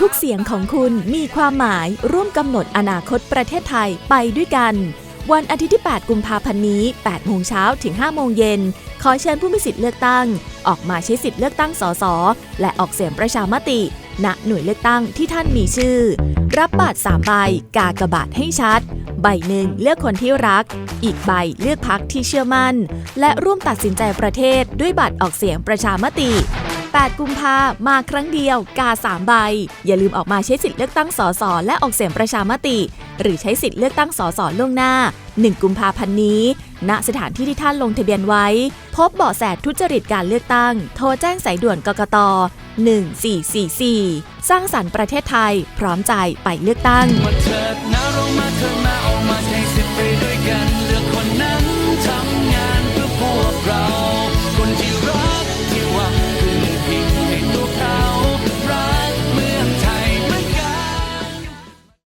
ทุกเสียงของคุณมีความหมายร่วมกำหนดอนาคตประเทศไทยไปด้วยกัน วันอาทิตย์ที่ 8 กุมภาพันธ์นี้ 8 โมงเช้าถึง 5 โมงเย็น ขอเชิญผู้มีสิทธิ์เลือกตั้ง ออกมาใช้สิทธิ์เลือกตั้งสส และออกเสียงประชามติ ณ หน่วยเลือกตั้งที่ท่านมีชื่อ รับบัตร3ใบกากบาทให้ชัด ใบหนึ่งเลือกคนที่รัก อีกใบเลือกพักที่เชื่อมั่น และร่วมตัดสินใจประเทศด้วยบัตรออกเสียงประชามติ 8 กุมภามาครั้งเดียว กา 3 ใบ อย่าลืมออกมาใช้สิทธิ์เลือกตั้งสสและออกเสียงประชามติ หรือใช้สิทธิ์เลือกตั้งสสล่วงหน้า 1 กุมภาพันธ์นี้ ณสถานที่ที่ท่านลงทะเบียนไว้ พบเบาะแสทุจริตการเลือกตั้ง โทรแจ้งสายด่วนกกต1444 สร้างสรรค์ประเทศไทย พร้อมใจไปเลือกตั้ง